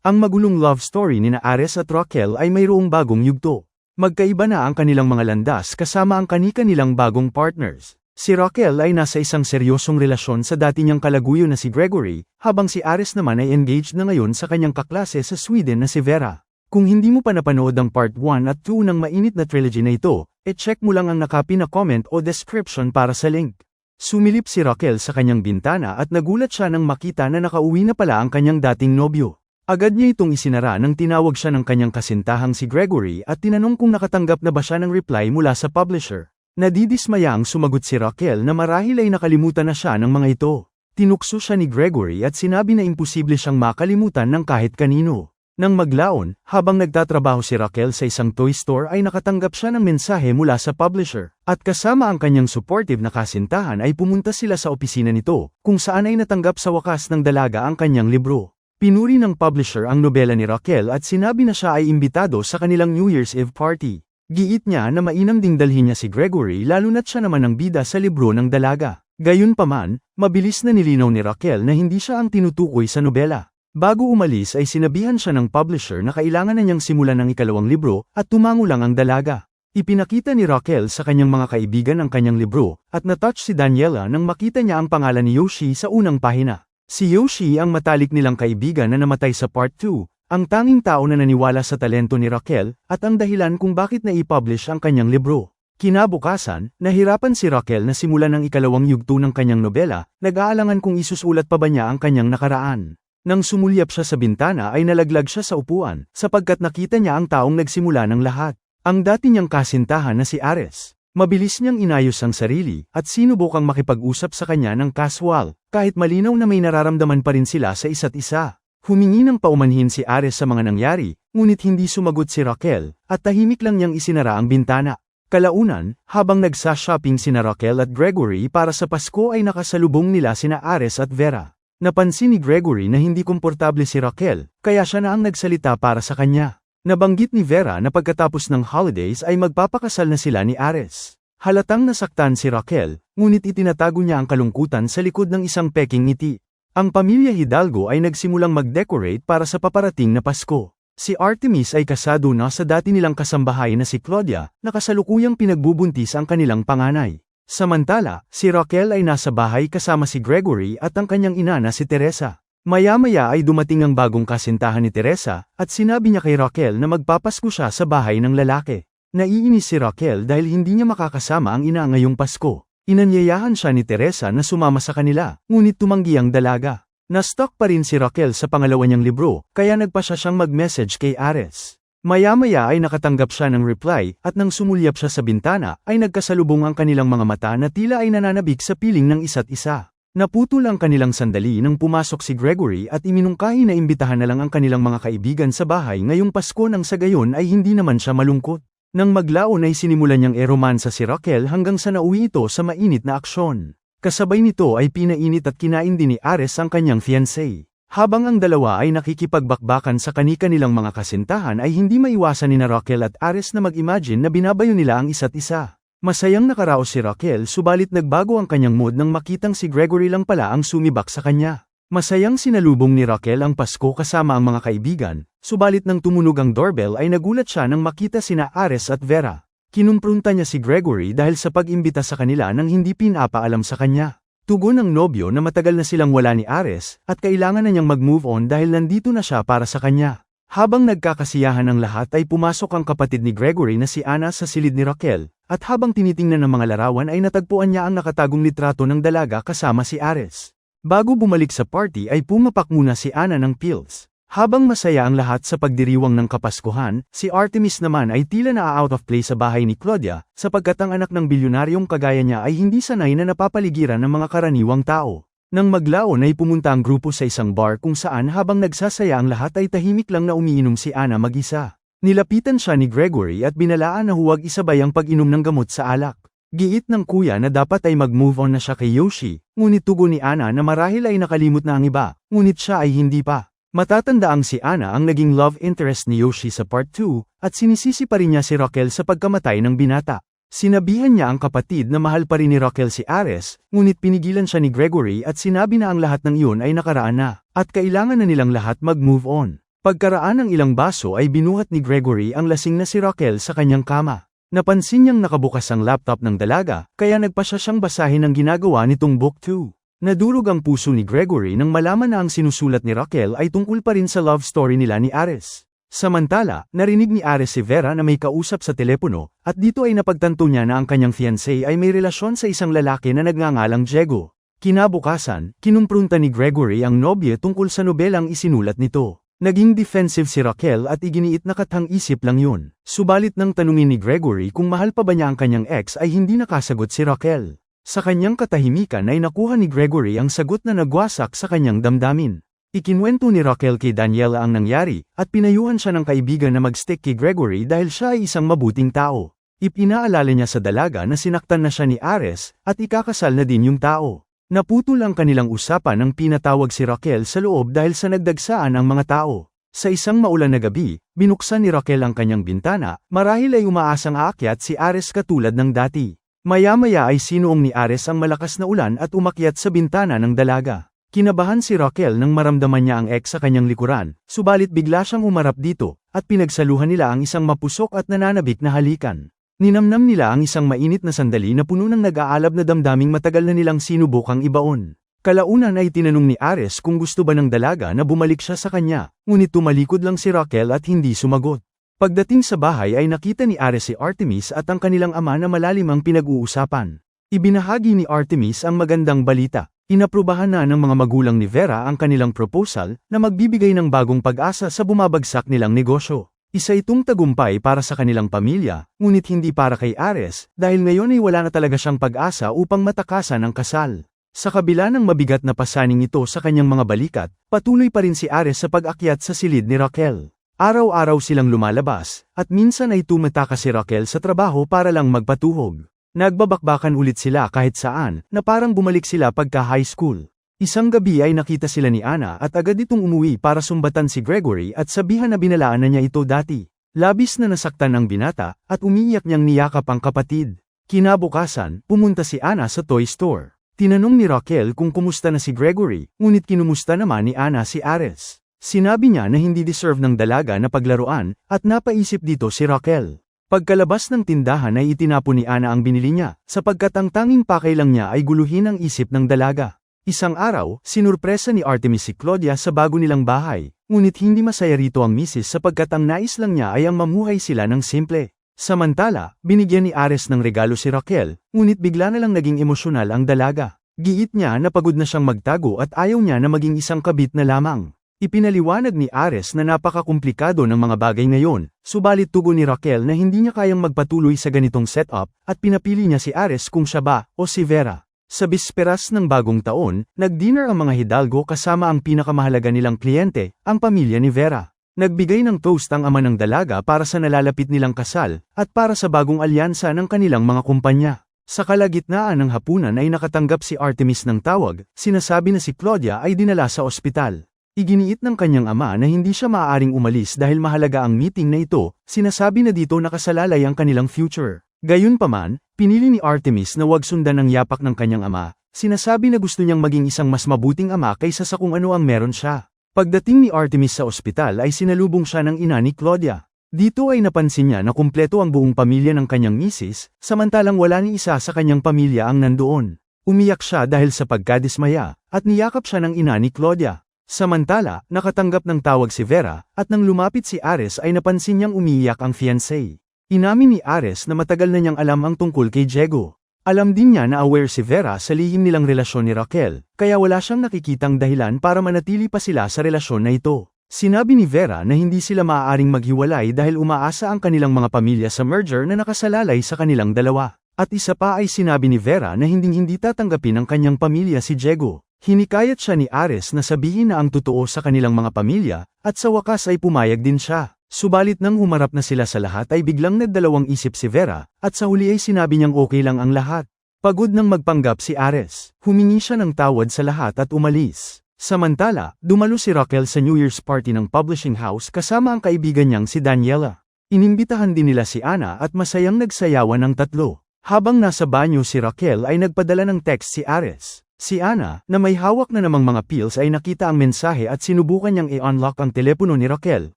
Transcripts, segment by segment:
Ang magulong love story ni Ares at Raquel ay mayroong bagong yugto. Magkaiba na ang kanilang mga landas kasama ang kanika nilang bagong partners. Si Raquel ay nasa isang seryosong relasyon sa dati niyang kalaguyo na si Gregory, habang si Ares naman ay engaged na ngayon sa kanyang kaklase sa Sweden na si Vera. Kung hindi mo pa napanood ang part 1 at 2 ng mainit na trilogy na ito, e-check mo lang ang nakapi na comment o description para sa link. Sumilip si Raquel sa kanyang bintana at nagulat siya nang makita na nakauwi na pala ang kanyang dating nobyo. Agad niya itong isinara nang tinawag siya ng kanyang kasintahang si Gregory at tinanong kung nakatanggap na ba siya ng reply mula sa publisher. Nadidismaya ang sumagot si Raquel na marahil ay nakalimutan na siya ng mga ito. Tinukso siya ni Gregory at sinabi na imposible siyang makalimutan ng kahit kanino. Nang maglaon, habang nagtatrabaho si Raquel sa isang toy store ay nakatanggap siya ng mensahe mula sa publisher, at kasama ang kanyang supportive na kasintahan ay pumunta sila sa opisina nito, kung saan ay natanggap sa wakas ng dalaga ang kanyang libro. Pinuri ng publisher ang nobela ni Raquel at sinabi na siya ay imbitado sa kanilang New Year's Eve party. Giit niya na mainam ding dalhin niya si Gregory lalo na't siya naman ang bida sa libro ng dalaga. Gayunpaman, mabilis na nilinaw ni Raquel na hindi siya ang tinutukoy sa nobela. Bago umalis ay sinabihan siya ng publisher na kailangan na niyang simulan ng ikalawang libro at tumango lang ang dalaga. Ipinakita ni Raquel sa kanyang mga kaibigan ang kanyang libro, at natouch si Daniela nang makita niya ang pangalan ni Yoshi sa unang pahina. Si Yoshi ang matalik nilang kaibigan na namatay sa part 2, ang tanging tao na naniwala sa talento ni Raquel, at ang dahilan kung bakit na i-publish ang kanyang libro. Kinabukasan, nahirapan si Raquel na simulan ang ikalawang yugto ng kanyang nobela, nag-aalangan kung isusulat pa ba niya ang kanyang nakaraan. Nang sumulyap siya sa bintana ay nalaglag siya sa upuan, sapagkat nakita niya ang taong nagsimula ng lahat. Ang dati niyang kasintahan na si Ares. Mabilis niyang inayos ang sarili, at sinubukang makipag-usap sa kanya ng casual, kahit malinaw na may nararamdaman pa rin sila sa isa't isa. Humingi ng paumanhin si Ares sa mga nangyari, ngunit hindi sumagot si Raquel, at tahimik lang niyang isinara ang bintana. Kalaunan, habang nagsa-shopping sina Raquel at Gregory para sa Pasko ay nakasalubong nila sina Ares at Vera. Napansin ni Gregory na hindi komportable si Raquel, kaya siya na ang nagsalita para sa kanya. Nabanggit ni Vera na pagkatapos ng holidays ay magpapakasal na sila ni Ares. Halatang nasaktan si Raquel, ngunit itinatago niya ang kalungkutan sa likod ng isang peking ngiti. Ang pamilya Hidalgo ay nagsimulang mag-decorate para sa paparating na Pasko. Si Artemis ay kasado na sa dati nilang kasambahay na si Claudia, na kasalukuyang pinagbubuntis ang kanilang panganay. Samantala, si Raquel ay nasa bahay kasama si Gregory at ang kanyang ina na si Teresa. Maya-maya ay dumating ang bagong kasintahan ni Teresa, at sinabi niya kay Raquel na magpapasko siya sa bahay ng lalaki. Naiinis si Raquel dahil hindi niya makakasama ang ina ngayong Pasko. Inanyayahan siya ni Teresa na sumama sa kanila, ngunit tumanggi ang dalaga. Na-stuck pa rin si Raquel sa pangalawa niyang libro, kaya nagpa siya siyang mag-message kay Ares. Maya-maya ay nakatanggap siya ng reply, at nang sumulyap siya sa bintana, ay nagkasalubong ang kanilang mga mata na tila ay nananabik sa piling ng isa't isa. Naputol ang kanilang sandali nang pumasok si Gregory at iminungkahi na imbitahan na lang ang kanilang mga kaibigan sa bahay ngayong Pasko nang sa gayon ay hindi naman siya malungkot. Nang maglaon ay sinimulan niyang eromansa si Raquel hanggang sa nauwi ito sa mainit na aksyon. Kasabay nito ay pinainit at kinain din ni Ares ang kanyang fiancé. Habang ang dalawa ay nakikipagbakbakan sa kanika nilang mga kasintahan ay hindi maiwasan ni na Raquel at Ares na mag-imagine na binabayo nila ang isa't isa. Masayang nakaraos si Raquel subalit nagbago ang kanyang mood nang makitang si Gregory lang pala ang sumibak sa kanya. Masayang sinalubong ni Raquel ang Pasko kasama ang mga kaibigan, subalit nang tumunog ang doorbell ay nagulat siya nang makita sina Ares at Vera. Kinumprunta niya si Gregory dahil sa pag-imbita sa kanila nang hindi pinapaalam sa kanya. Tugon ng nobyo na matagal na silang wala ni Ares, at kailangan na niyang mag-move on dahil nandito na siya para sa kanya. Habang nagkakasiyahan ang lahat ay pumasok ang kapatid ni Gregory na si Anna sa silid ni Raquel, at habang tinitingnan ng mga larawan ay natagpuan niya ang nakatagong litrato ng dalaga kasama si Ares. Bago bumalik sa party ay pumapak muna si Anna ng pills. Habang masaya ang lahat sa pagdiriwang ng Kapaskuhan, si Artemis naman ay tila na out of place sa bahay ni Claudia, sapagkat ang anak ng bilyonaryong kagaya niya ay hindi sanay na napapaligiran ng mga karaniwang tao. Nang maglaon ay pumunta ang grupo sa isang bar kung saan habang nagsasaya ang lahat ay tahimik lang na umiinom si Anna mag-isa. Nilapitan siya ni Gregory at binalaan na huwag isabay ang pag-inom ng gamot sa alak. Giit ng kuya na dapat ay mag-move on na siya kay Yoshi, ngunit tugon ni Anna na marahil ay nakalimot na ang iba, ngunit siya ay hindi pa. Matatandaang si Anna ang naging love interest ni Yoshi sa part 2, at sinisisi pa rin niya si Raquel sa pagkamatay ng binata. Sinabihan niya ang kapatid na mahal pa rin ni Raquel si Ares, ngunit pinigilan siya ni Gregory at sinabi na ang lahat ng iyon ay nakaraan na, at kailangan na nilang lahat mag-move on. Pagkaraan ng ilang baso ay binuhat ni Gregory ang lasing na si Raquel sa kanyang kama. Napansin niyang nakabukas ang laptop ng dalaga, kaya nagpasya siyang basahin ang ginagawa nitong book 2. Nadurog ang puso ni Gregory nang malaman na ang sinusulat ni Raquel ay tungkol pa rin sa love story nila ni Ares. Samantala, narinig ni Ares si Vera na may kausap sa telepono, at dito ay napagtanto niya na ang kanyang fiancé ay may relasyon sa isang lalaki na nagngangalang Diego. Kinabukasan, kinumprunta ni Gregory ang nobye tungkol sa nobelang isinulat nito. Naging defensive si Raquel at iginiit na katang-isip lang yun. Subalit nang tanungin ni Gregory kung mahal pa ba niya ang kanyang ex ay hindi nakasagot si Raquel. Sa kanyang katahimikan ay nakuha ni Gregory ang sagot na nagwasak sa kanyang damdamin. Ikinwento ni Raquel kay Daniela ang nangyari, at pinayuhan siya ng kaibigan na magstick kay Gregory dahil siya ay isang mabuting tao. Ipinaalala niya sa dalaga na sinaktan na siya ni Ares, at ikakasal na din yung tao. Naputol ang kanilang usapan nang pinatawag si Raquel sa loob dahil sa nagdagsaan ang mga tao. Sa isang maulan na gabi, binuksan ni Raquel ang kanyang bintana, marahil ay umaasang aakyat si Ares katulad ng dati. Maya-maya ay sinuong ni Ares ang malakas na ulan at umakyat sa bintana ng dalaga. Kinabahan si Raquel nang maramdaman niya ang ex sa kanyang likuran, subalit bigla siyang umarap dito, at pinagsaluhan nila ang isang mapusok at nananabik na halikan. Ninamnam nila ang isang mainit na sandali na puno ng nag-aalab na damdaming matagal na nilang sinubukang ibaon. Kalaunan ay tinanong ni Ares kung gusto ba ng dalaga na bumalik siya sa kanya, ngunit tumalikod lang si Raquel at hindi sumagot. Pagdating sa bahay ay nakita ni Ares si Artemis at ang kanilang ama na malalim ang pinag-uusapan. Ibinahagi ni Artemis ang magandang balita. Inaprubahan na ng mga magulang ni Vera ang kanilang proposal na magbibigay ng bagong pag-asa sa bumabagsak nilang negosyo. Isa itong tagumpay para sa kanilang pamilya, ngunit hindi para kay Ares, dahil ngayon ay wala na talaga siyang pag-asa upang matakasan ang kasal. Sa kabila ng mabigat na pasaning ito sa kanyang mga balikat, patuloy pa rin si Ares sa pag-akyat sa silid ni Raquel. Araw-araw silang lumalabas, at minsan ay tumataka si Raquel sa trabaho para lang magpatuhog. Nagbabakbakan ulit sila kahit saan, na parang bumalik sila pagka high school. Isang gabi ay nakita sila ni Ana at agad itong umuwi para sumbatan si Gregory at sabihan na binalaan na niya ito dati. Labis na nasaktan ang binata, at umiiyak niyang niyakap ang kapatid. Kinabukasan, pumunta si Ana sa toy store. Tinanong ni Raquel kung kumusta na si Gregory, ngunit kinumusta naman ni Ana si Ares. Sinabi niya na hindi deserve ng dalaga na paglaruan, at napaisip dito si Raquel. Pagkalabas ng tindahan ay itinapon ni Ana ang binili niya, sapagkat ang tanging pakay lang niya ay guluhin ang isip ng dalaga. Isang araw, sinurpresa ni Artemis si Claudia sa bago nilang bahay, ngunit hindi masaya rito ang misis sapagkat ang nais lang niya ay ang mamuhay sila ng simple. Samantala, binigyan ni Ares ng regalo si Raquel, ngunit bigla na lang naging emosyonal ang dalaga. Giit niya na pagod na siyang magtago at ayaw niya na maging isang kabit na lamang. Ipinaliwanag ni Ares na napakakomplikado ng mga bagay ngayon, subalit tugon ni Raquel na hindi niya kayang magpatuloy sa ganitong setup, at pinapili niya si Ares kung siya ba, o si Vera. Sa bisperas ng bagong taon, nag-dinner ang mga Hidalgo kasama ang pinakamahalaga nilang kliyente, ang pamilya ni Vera. Nagbigay ng toast ang ama ng dalaga para sa nalalapit nilang kasal, at para sa bagong alyansa ng kanilang mga kumpanya. Sa kalagitnaan ng hapunan ay nakatanggap si Artemis ng tawag, sinasabi na si Claudia ay dinala sa ospital. Iginiit ng kanyang ama na hindi siya maaaring umalis dahil mahalaga ang meeting na ito, sinasabi na dito nakasalalay ang kanilang future. Gayunpaman, pinili ni Artemis na wag sundan ang yapak ng kanyang ama, sinasabi na gusto niyang maging isang mas mabuting ama kaysa sa kung ano ang meron siya. Pagdating ni Artemis sa ospital ay sinalubong siya ng ina ni Claudia. Dito ay napansin niya na kumpleto ang buong pamilya ng kanyang misis, samantalang wala ni isa sa kanyang pamilya ang nandoon. Umiyak siya dahil sa pagkadismaya, at niyakap siya ng ina ni Claudia. Samantala, nakatanggap ng tawag si Vera, at nang lumapit si Ares ay napansin niyang umiiyak ang fiancé. Inamin ni Ares na matagal na niyang alam ang tungkol kay Diego. Alam din niya na aware si Vera sa lihim nilang relasyon ni Raquel, kaya wala siyang nakikitang dahilan para manatili pa sila sa relasyon na ito. Sinabi ni Vera na hindi sila maaaring maghiwalay dahil umaasa ang kanilang mga pamilya sa merger na nakasalalay sa kanilang dalawa. At isa pa ay sinabi ni Vera na hinding-hindi tatanggapin ng kanyang pamilya si Diego. Hinikayat siya ni Ares na sabihin na ang totoo sa kanilang mga pamilya, at sa wakas ay pumayag din siya. Subalit nang humarap na sila sa lahat ay biglang nagdalawang isip si Vera, at sa huli ay sinabi niyang okay lang ang lahat. Pagod nang magpanggap si Ares, humingi siya ng tawad sa lahat at umalis. Samantala, dumalo si Raquel sa New Year's party ng publishing house kasama ang kaibigan niyang si Daniela. Inimbitahan din nila si Ana at masayang nagsayawan ng tatlo. Habang nasa banyo si Raquel ay nagpadala ng text si Ares. Si Ana, na may hawak na namang mga pills ay nakita ang mensahe at sinubukan niyang i-unlock ang telepono ni Raquel,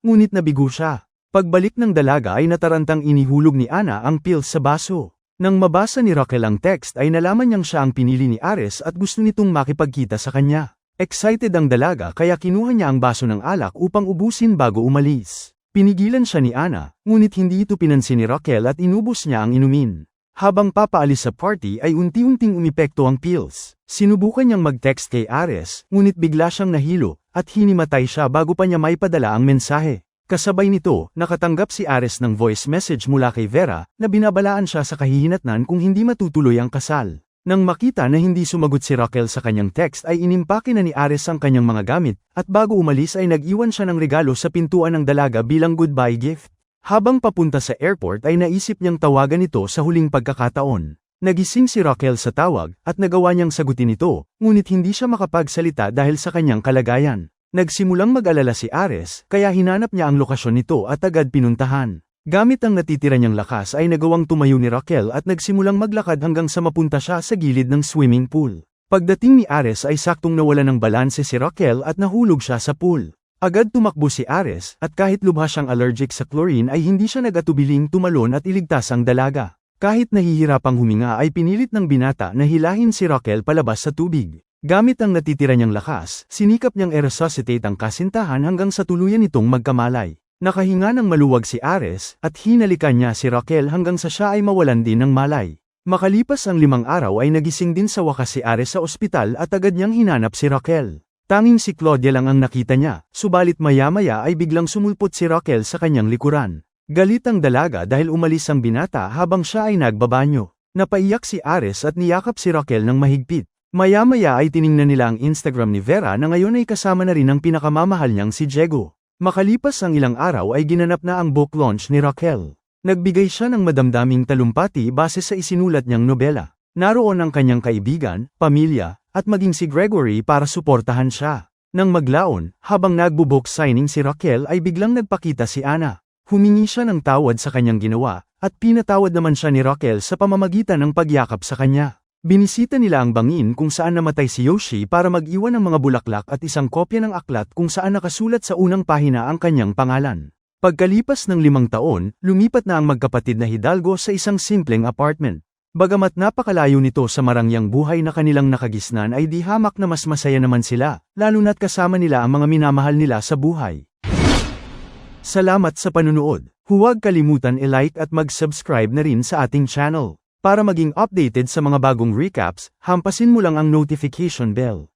ngunit nabigo siya. Pagbalik ng dalaga ay natarantang inihulog ni Ana ang pills sa baso. Nang mabasa ni Raquel ang text ay nalaman niyang siya ang pinili ni Ares at gusto nitong makipagkita sa kanya. Excited ang dalaga kaya kinuha niya ang baso ng alak upang ubusin bago umalis. Pinigilan siya ni Ana, ngunit hindi ito pinansin ni Raquel at inubos niya ang inumin. Habang papaalis sa party ay unti-unting umipekto ang pills. Sinubukan niyang mag-text kay Ares, ngunit bigla siyang nahilo, at hinimatay siya bago pa niya maipadala ang mensahe. Kasabay nito, nakatanggap si Ares ng voice message mula kay Vera, na binabalaan siya sa kahihinatnan kung hindi matutuloy ang kasal. Nang makita na hindi sumagot si Raquel sa kanyang text ay inimpake na ni Ares ang kanyang mga gamit, at bago umalis ay nag-iwan siya ng regalo sa pintuan ng dalaga bilang goodbye gift. Habang papunta sa airport ay naisip niyang tawagan ito sa huling pagkakataon. Nagising si Raquel sa tawag, at nagawa niyang sagutin ito, ngunit hindi siya makapagsalita dahil sa kanyang kalagayan. Nagsimulang mag-alala si Ares, kaya hinanap niya ang lokasyon nito at agad pinuntahan. Gamit ang natitira niyang lakas ay nagawang tumayo ni Raquel at nagsimulang maglakad hanggang sa mapunta siya sa gilid ng swimming pool. Pagdating ni Ares ay saktong nawala ng balanse si Raquel at nahulog siya sa pool. Agad tumakbo si Ares at kahit lubha siyang allergic sa chlorine ay hindi siya nagatubiling tumalon at iligtas ang dalaga. Kahit nahihirapang huminga ay pinilit ng binata na hilahin si Raquel palabas sa tubig. Gamit ang natitira niyang lakas, sinikap niyang i-resuscitate ang kasintahan hanggang sa tuluyan itong magkamalay. Nakahinga ng maluwag si Ares, at hinalikan niya si Raquel hanggang sa siya ay mawalan din ng malay. Makalipas ang limang araw ay nagising din sa wakas si Ares sa ospital at agad niyang hinanap si Raquel. Tanging si Claudia lang ang nakita niya, subalit maya-maya ay biglang sumulpot si Raquel sa kanyang likuran. Galit ang dalaga dahil umalis ang binata habang siya ay nagbabanyo. Napaiyak si Ares at niyakap si Raquel ng mahigpit. Maya-maya ay tiningnan nila ang Instagram ni Vera na ngayon ay kasama na rin ang pinakamamahal niyang si Diego. Makalipas ang ilang araw ay ginanap na ang book launch ni Raquel. Nagbigay siya ng madamdaming talumpati base sa isinulat niyang nobela. Naroon ang kanyang kaibigan, pamilya, at maging si Gregory para suportahan siya. Nang maglaon, habang nagbo-book signing si Raquel ay biglang nagpakita si Ana. Humingi siya ng tawad sa kanyang ginawa, at pinatawad naman siya ni Raquel sa pamamagitan ng pagyakap sa kanya. Binisita nila ang bangin kung saan namatay si Yoshi para mag-iwan ng mga bulaklak at isang kopya ng aklat kung saan nakasulat sa unang pahina ang kanyang pangalan. Pagkalipas ng limang taon, lumipat na ang magkapatid na Hidalgo sa isang simpleng apartment. Bagamat napakalayo nito sa marangyang buhay na kanilang nakagisnan ay di hamak na mas masaya naman sila, lalo na't kasama nila ang mga minamahal nila sa buhay. Salamat sa panunood. Huwag kalimutan i-like at mag-subscribe na rin sa ating channel. Para maging updated sa mga bagong recaps, hampasin mo lang ang notification bell.